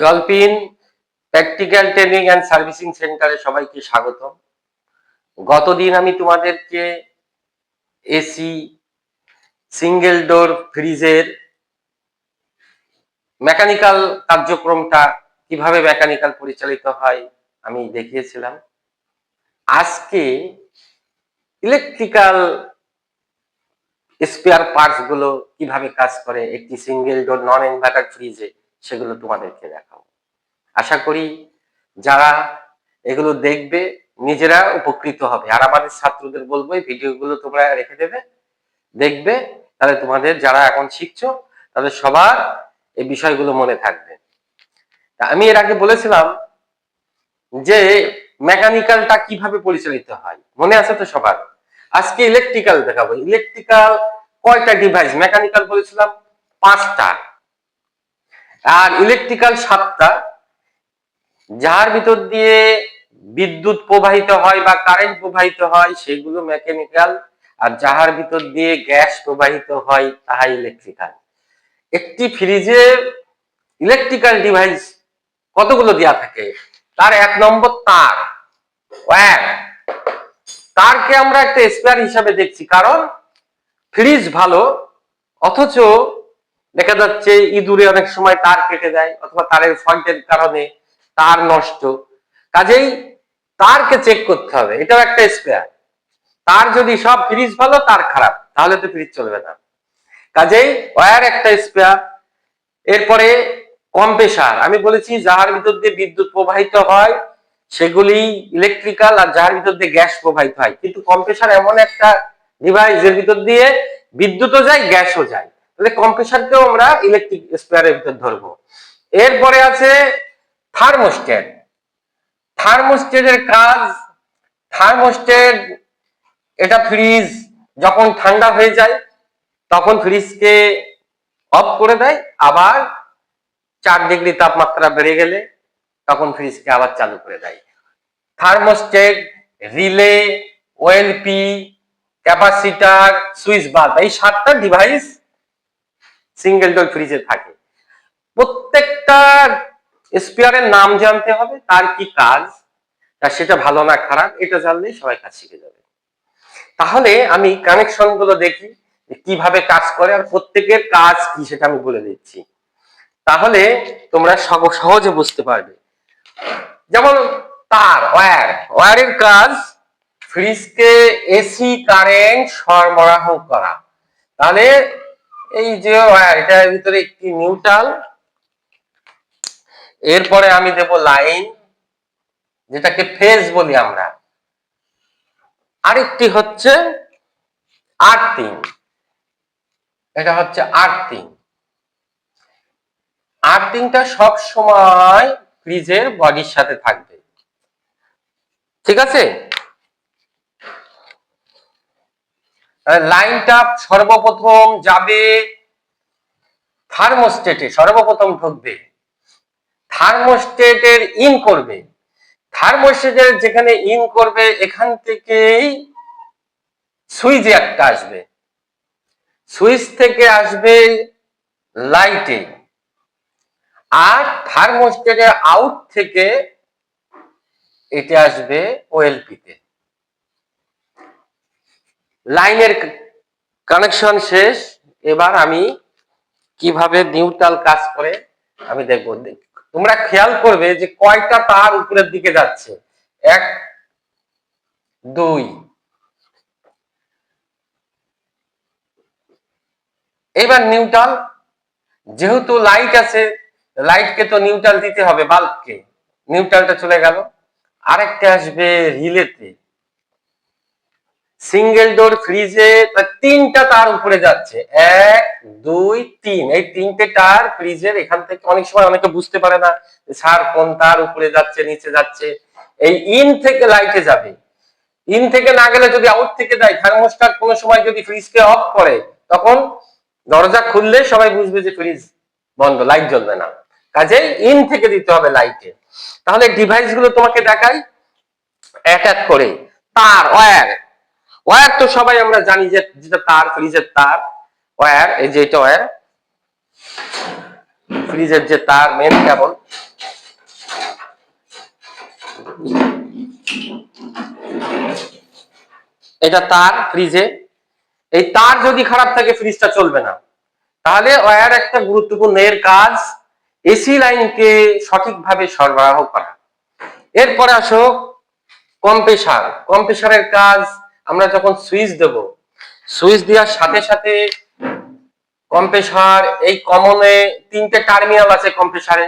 টলপিন practical training and servicing সেন্টারে সবাইকে স্বাগত গতদিন আমি তোমাদেরকে এসি সিঙ্গেল ডোর ফ্রিজের মেকানিক্যাল কার্যক্রমটা কীভাবে মেকানিক্যাল পরিচালিত হয় আমি দেখিয়েছিলাম। আজকে ইলেকট্রিক্যাল স্পেয়ার পার্টসগুলো কীভাবে কাজ করে একটি সিঙ্গেল ডোর নন ইনভার্টার ফ্রিজে সেগুলো তোমাদেরকে দেখাবো। আশা করি যারা এগুলো দেখবে, নিজেরা উপকৃত হবে। আর আমাদের ছাত্রদের বলব, এই ভিডিওগুলো তোমরা রেখে দেবে, দেখবে, তাহলে তোমাদের যারা এখন শিখছো, তাদের সবার এই বিষয়গুলো মনে থাকবে। আমি এর আগে বলেছিলাম যে মেকানিক্যালটা কীভাবে পরিচালিত হয়? মনে আছে তো সবার? আজকে ইলেকট্রিক্যাল দেখাবো। ইলেকট্রিক্যাল কয়টা ডিভাইস মেকানিক্যাল বলেছিলাম পাঁচটা। আর ইলেকট্রিক্যাল সাতটা যার ভিতর দিয়ে বিদ্যুৎ প্রবাহিত হয় বা কারেন্ট প্রবাহিত হয় সেগুলো মেকানিক্যাল আর যাহার ভিতর দিয়ে গ্যাস প্রবাহিত হয় তাহা ইলেকট্রিক্যাল একটি ফ্রিজে ইলেকট্রিক্যাল ডিভাইস কতগুলো দেওয়া থাকে? তার এক নম্বর তার। ওয়্যার তারকে আমরা একটা স্পেয়ার হিসাবে দেখছি। কারণ ফ্রিজ ভালো, অথচ দেখা যাচ্ছে ইঁদুরে অনেক সময় তার কেটে দেয় অথবা তারের ফল্টের কারণে তার নষ্ট। কাজেই তারকে চেক করতে হবে, এটাও একটা স্পেয়ার তার যদি সব ফ্রিজ ভালো, তার খারাপ, তাহলে তো ফ্রিজ চলবে না। কাজেই ওয়ার একটা স্পেয়ার এরপরে কম্প্রেসার আমি বলেছি যাহার ভিতর দিয়ে বিদ্যুৎ প্রবাহিত হয়, সেগুলি ইলেকট্রিক্যাল আর যাহার ভিতর দিয়ে গ্যাস প্রবাহিত হয়। কিন্তু কম্প্রেসার এমন একটা ডিভাইস এর ভিতর দিয়ে বিদ্যুৎও যায় গ্যাসও যায়। তাহলে কম্প্রেসারকেও আমরা ইলেকট্রিক স্পেয়ারের ভিতর ধরবো। এরপরে আছে থার্মোস্টেট থার্মোস্টেটের কাজ থার্মোস্টেট এটা ফ্রিজ যখন ঠান্ডা হয়ে যায়, তখন ফ্রিজকে অফ করে দেয়, আবার চার ডিগ্রি তাপমাত্রা বেড়ে গেলে তখন ফ্রিজকে আবার চালু করে দেয়। Thermostat relay OLP capacitor switch bulb এই সাতটা ডিভাইস সিঙ্গেল ডোর ফ্রিজে থাকে। প্রত্যেকটা স্পেয়ারের নাম জানতে হবে, তার কি কাজ? তা সেটা ভালো না খারাপ, এটা জানলেই সবাই কাজ শিখে যাবে। তাহলে আমি কানেকশনগুলো দেখি কীভাবে কাজ করে আর প্রত্যেকের কাজ কি সেটা আমি বলে দিচ্ছি। তাহলে তোমরা সহ- সহজে বুঝতে পারবে। যেমন তার ওয়্যার ওয়্যারের কাজ ফ্রিজকে এসি কারেন্ট সরবরাহ করা। তাহলে এই যে এটার ভিতরে একটি নিউট্রাল। এরপরে আমি দেব লাইন, যেটাকে ফেজ বলি আমরা। আরেকটি হচ্ছে আর্থিং। এটা হচ্ছে আর্থিং। আর্থিংটা সব সময় ফ্রিজের বডির সাথে থাকবে। ঠিক আছে? লাইনটা সর্বপ্রথম যাবে থার্মোস্টেটে সর্বপ্রথম ঢুকবে। থার্মোস্টেটের ইন করবে। থার্মোস্টেটের যেখানে ইন করবে, এখান থেকেই সুইচ একটা আসবে। সুইচ থেকে আসবে লাইটে আর থার্মোস্টেটের আউট থেকে এটা আসবে ওএলপিতে লাইনের কানেকশন শেষ। এবার আমি কীভাবে নিউট্রাল কাজ করে আমি দেখব। তোমরা খেয়াল করবে যে কয়টা তার উপরের দিকে যাচ্ছে। এক, দুই। এবার নিউট্রাল যেহেতু লাইট আছে লাইটকে তো নিউট্রাল দিতে হবে বাল্বকে নিউট্রালটা চলে গেল। আরেকটা আসবে রিলেতে সিঙ্গেল ডোর ফ্রিজে তিনটা তার উপরে যাচ্ছে। এক, দুই, তিন। এই তিনটে তার ফ্রিজের এখান থেকে অনেক সময় অনেকে বুঝতে পারে না যে স্যার কোন তার উপরে যাচ্ছে, নিচে যাচ্ছে। এই ইন থেকে লাইটে যাবে। ইন থেকে না গেলে যদি আউট থেকে দেয় থার্মোস্টার কোনো সময় যদি ফ্রিজকে অফ করে, তখন দরজা খুললে সবাই বুঝবে যে ফ্রিজ বন্ধ লাইট জ্বলবে না। কাজেই ইন থেকে দিতে হবে লাইটে তাহলে ডিভাইসগুলো তোমাকে দেখাই। এক এক করে। তার ওয়্যার ওয়্যার তো সবাই আমরা জানি যে যেটা তার, ফ্রিজের তার। ওয়্যার এই যে এটা ওয়্যার ফ্রিজের যে তার মেন কেবল এটা তার ফ্রিজে। এই তার যদি খারাপ থাকে, ফ্রিজটা চলবে না। তাহলে ওয়ার একটা গুরুত্বপূর্ণ এর কাজ, এসি লাইনকে সঠিকভাবে সরবরাহ করা। এরপরে আসো কম্প্রেসার কম্প্রেসারের কাজ আমরা যখন সুইচ দেব, সুইচ দেওয়ার সাথে সাথে কম্প্রেসার এই কমনে তিনটে টার্মিনাল আছে কম্প্রেসারে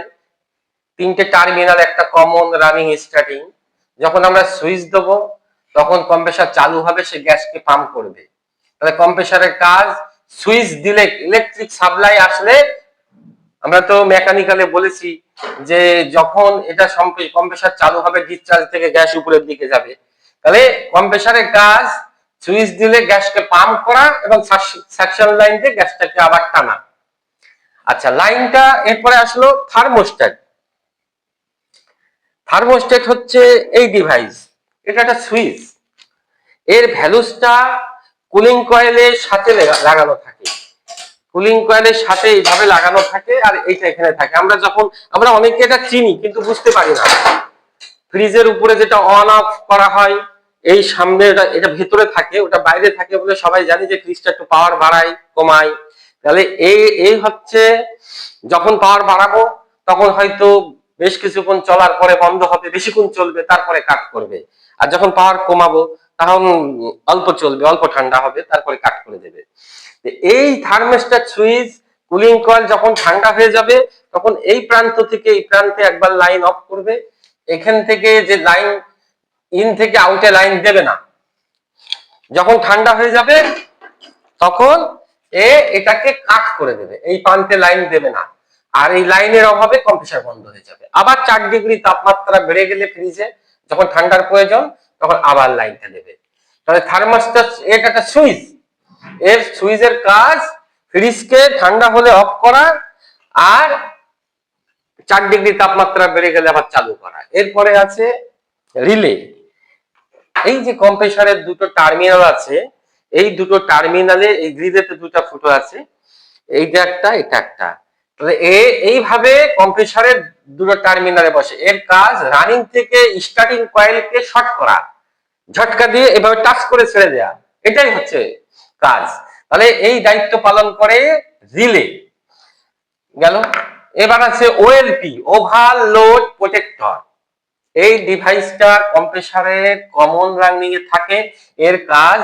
তিনটে টার্মিনাল একটা কমন রানিং স্টার্টিং যখন আমরা সুইচ দেব, তখন কম্প্রেসার চালু হবে, সে গ্যাসকে পাম্প করবে। তাহলে কম্প্রেসারের কাজ, সুইচ দিলে ইলেকট্রিক সাপ্লাই আসলে, আমরা তো মেকানিক্যালে বলেছি যে যখন এটা কম্প্রেসার চালু হবে ডিসচার্জ থেকে গ্যাস উপরের দিকে যাবে। তাহলে কম্প্রেসারের কাজ সুইচ দিলে গ্যাসকে পাম্প করা এবং সাকশন লাইন দিয়ে গ্যাসটাকে আবার টানা। আচ্ছা লাইনটা এরপরে আসলো থার্মোস্ট্যাট থার্মোস্ট্যাট হচ্ছে এই ডিভাইস এটা একটা সুইচ। এর ভ্যালুসটা কুলিং কয়েলের সাথে লাগানো থাকে। কুলিং কয়েলের সাথে এইভাবে লাগানো থাকে আর এইটা এখানে থাকে। আমরা যখন, আমরা অনেকে এটা চিনি কিন্তু বুঝতে পারি না। ফ্রিজের উপরে যেটা অন অফ করা হয় এই সামনে এটা এটা ভেতরে থাকে, ওটা বাইরে থাকে বলে সবাই জানি যে ফ্রিজটা একটু পাওয়ার বাড়ায়, কমায়। তাহলে এই এই হচ্ছে যখন পাওয়ার বাড়াবো, তখন হয়তো বেশ কিছুক্ষণ চলার পরে বন্ধ হবে, বেশিক্ষণ চলবে, তারপরে কাট করবে। আর যখন পাওয়ার কমাবো, তখন অল্প চলবে, অল্প ঠান্ডা হবে, তারপরে কাট করে দেবে। এই থার্মোস্ট্যাট সুইচ, কুলিং কয়েল যখন ঠান্ডা হয়ে যাবে, তখন এই প্রান্ত থেকে এই প্রান্তে একবার লাইন অফ করবে। এখান থেকে যে লাইন ইন থেকে আউটে লাইন দেবে না। যখন ঠান্ডা হয়ে যাবে, তখন এ এটাকে কাট করে দেবে। এই প্রান্তে লাইন দেবে না। আর এই লাইনের অভাবে কম্প্রেসার বন্ধ হয়ে যাবে। আবার চার ডিগ্রি তাপমাত্রা বেড়ে গেলে ফ্রিজে যখন ঠান্ডার প্রয়োজন, তখন আবার লাইনটা দেবে তাহলে থার্মোস্ট্যাট এটা একটা সুইচ এর সুইচের কাজ ফ্রিজকে ঠান্ডা হলে অফ করা আর চার ডিগ্রি তাপমাত্রা বেড়ে গেলে আবার চালু করা। এরপরে আছে রিলে এই যে কম্প্রেসারের দুটো টার্মিনাল আছে, এই দুটো টার্মিনালে এই গ্রিডেতে দুটো ফুটো আছে, এইটা একটা, এটা একটা। এইভাবে কম্প্রেসারের দুটো টার্মিনালে বসে। এর কাজ রানিং থেকে স্টার্টিং কয়েলকে শর্ট করা। ঝটকা দিয়ে এভাবে টাচ করে ছেড়ে দেয়া। এটাই হচ্ছে কাজ। তাহলে এই দায়িত্ব পালন করে রিলে গেল। এবার আছে ওএলপি ওভারলোড প্রোটেক্টর এই ডিভাইসটা কম্প্রেসারের কমন রানিং এ থাকে। এর কাজ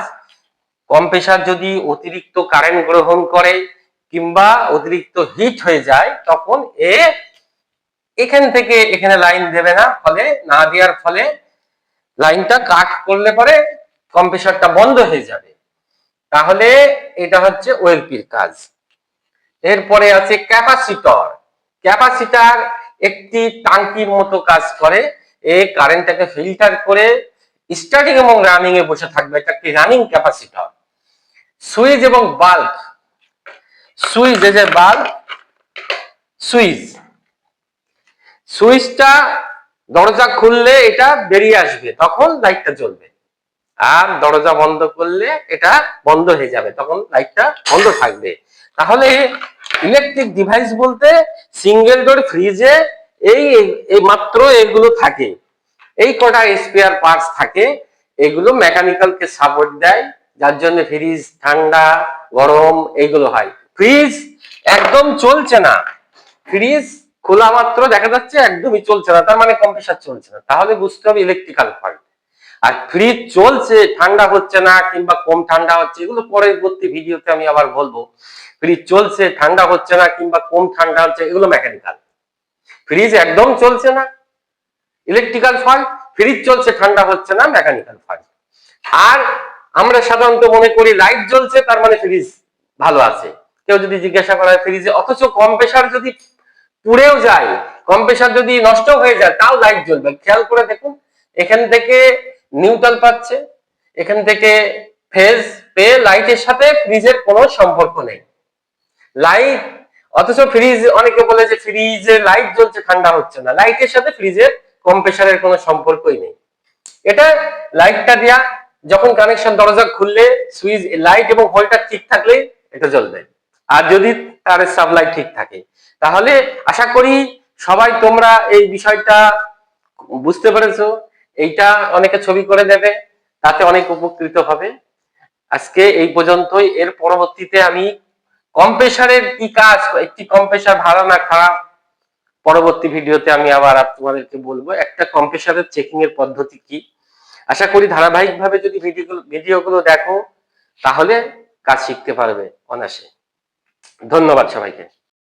কম্প্রেসার যদি অতিরিক্ত কারেন্ট গ্রহণ করে কিংবা অতিরিক্ত হিট হয়ে যায়, তখন এ এখান থেকে এখানে লাইন দেবে না, ফলে না দেওয়ার ফলে লাইনটা কাট করলে পরে কম্প্রেসারটা বন্ধ হয়ে যাবে। তাহলে এটা হচ্ছে ওয়েলপির কাজ। এরপরে আছে ক্যাপাসিটর। ক্যাপাসিটার একটি টাঙ্কির মতো কাজ করে। এ কারেন্টটাকে ফিল্টার করে স্টার্টিং এবং রানিং এ বসে থাকবে। এটা একটি রানিং ক্যাপাসিটর সুইচ এবং বাল্ব সুইচ এই যে বাল্ব সুইচ সুইচটা দরজা খুললে এটা বেরিয়ে আসবে, তখন লাইটটা জ্বলবে। আর দরজা বন্ধ করলে এটা বন্ধ হয়ে যাবে, তখন লাইটটা বন্ধ থাকবে। তাহলে ইলেকট্রিক ডিভাইস বলতে সিঙ্গেল ডোর ফ্রিজে এই এই মাত্র এগুলো থাকে। এই কটা স্পেয়ার পার্টস থাকে, এগুলো মেকানিক্যালকে সাপোর্ট দেয়, যার জন্য ফ্রিজ ঠান্ডা, গরম, এগুলো হয়। ফ্রিজ একদম চলছে না। ফ্রিজ খোলা মাত্র দেখা যাচ্ছে একদমই চলছে না, তার মানে কম্প্রেসার চলছে না। তাহলে বুঝতে হবে ইলেকট্রিক্যাল ফল্ট আর ফ্রিজ চলছে, ঠান্ডা হচ্ছে না, কিংবা কম ঠান্ডা হচ্ছে, এগুলো পরবর্তী ভিডিওতে আমি আবার বলব। ফ্রিজ চলছে, ঠান্ডা হচ্ছে না, কিংবা কম ঠান্ডা হচ্ছে, এগুলো মেকানিক্যাল ফ্রিজ একদম চলছে না। ইলেকট্রিক্যাল ফল্ট ফ্রিজ চলছে, ঠান্ডা হচ্ছে না মেকানিক্যাল ফল্ট আর আমরা সাধারণত মনে করি লাইট জ্বলছে, তার মানে ফ্রিজ ভালো আছে। কেউ যদি জিজ্ঞাসা করা ফ্রিজে অথচ কম্প্রেসার যদি পুড়েও যায় কম্প্রেসার যদি নষ্ট হয়ে যায়, তাও লাইট জ্বলবে। খেয়াল করে দেখুন, এখান থেকে নিউট্রাল পাচ্ছে, এখান থেকে ফেজ পেয়ে লাইটের সাথে ফ্রিজের কোনো সম্পর্ক নেই। লাইট অথচ ফ্রিজ অনেকে বলে যে ফ্রিজে লাইট জ্বলছে, ঠান্ডা হচ্ছে না। লাইটের সাথে ফ্রিজের কম্প্রেসারের কোনো সম্পর্কই নেই। এটা লাইটটা দেয়া যখন কানেকশন দরজা খুললে সুইচ লাইট এবং হোল্ডার ঠিক থাকলে এটা জ্বলবে। আর যদি তারের সাপ্লাই ঠিক থাকে। তাহলে আশা করি সবাই তোমরা এই বিষয়টা বুঝতে পেরেছ। এইটা অনেকে ছবি করে দেবে, তাতে অনেক উপকৃত হবে। আজকে এই পর্যন্তই। এর পরবর্তীতে আমি কম্প্রেসারের কি কাজ, একটি কম্প্রেসার ভালো না খারাপ? পরবর্তী ভিডিওতে আমি আবার তোমাদেরকে বলব, একটা কম্প্রেসারের চেকিং এর পদ্ধতি কি? আশা করি ধারাবাহিকভাবে যদি ভিডিওগুলো ভিডিওগুলো দেখো, তাহলে কাজ শিখতে পারবে অনায়াসে। ধন্যবাদ সবাইকে।